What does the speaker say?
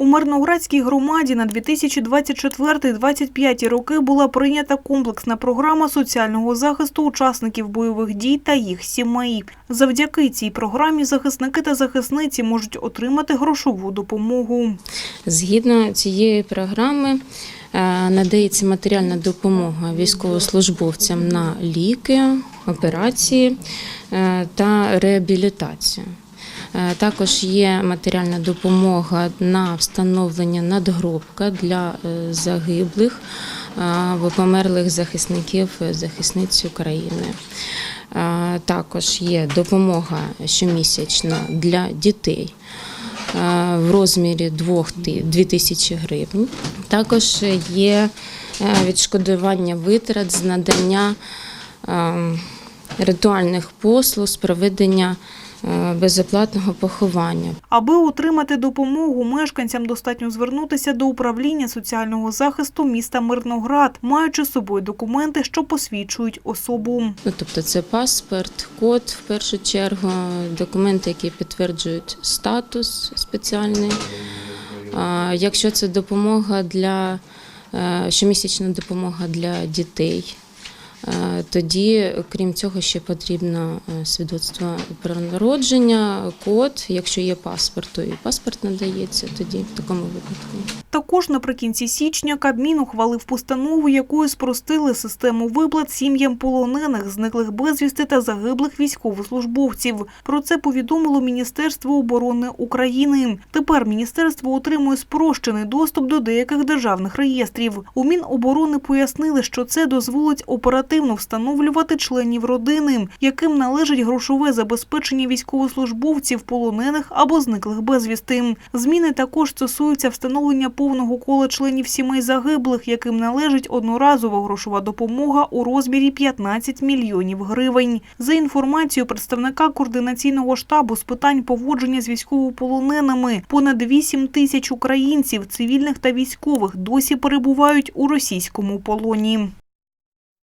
У Мирноградській громаді на 2024-2025 роки була прийнята комплексна програма соціального захисту учасників бойових дій та їх сімей. Завдяки цій програмі захисники та захисниці можуть отримати грошову допомогу. Згідно цієї програми е, надається матеріальна допомога військовослужбовцям на ліки, операції е, та реабілітацію. Е, Також є матеріальна допомога на встановлення надгробка для е, загиблих е, або померлих захисників захисниць України. Також є допомога щомісячна для дітей в розмірі 2 тисячі гривень. Також є відшкодування витрат з надання е, ритуальних послуг з проведення е, безоплатного поховання. Аби отримати допомогу, мешканцям достатньо звернутися до управління соціального захисту міста Мирноград, маючи з собою документи, що посвідчують особу. Ну, тобто це паспорт, код в першу чергу, документи, які підтверджують статус спеціальний. А Якщо це допомога для е, щомісячна допомога для дітей, тоді, крім цього, ще потрібно е, свідоцтво про народження, код. Якщо є паспорт, то і паспорт надається тоді в такому випадку. Також наприкінці січня Кабмін ухвалив постанову, якою спростили систему виплат сім'ям полонених, зниклих безвісти та загиблих військовослужбовців. Про це повідомило Міністерство оборони України. Тепер міністерство отримує спрощений доступ до деяких державних реєстрів. У Міноборони пояснили, що це дозволить оперативно встановлювати членів родини, яким належить грошове забезпечення військовослужбовців, полонених або зниклих безвісти. Зміни також стосуються встановлення повного кола членів сімей загиблих, яким належить одноразова грошова допомога у розмірі 15 мільйонів гривень. За інформацією представника координаційного штабу з питань поводження з військовополоненими, понад 8 тисяч українців, цивільних та військових, досі перебувають у російському полоні.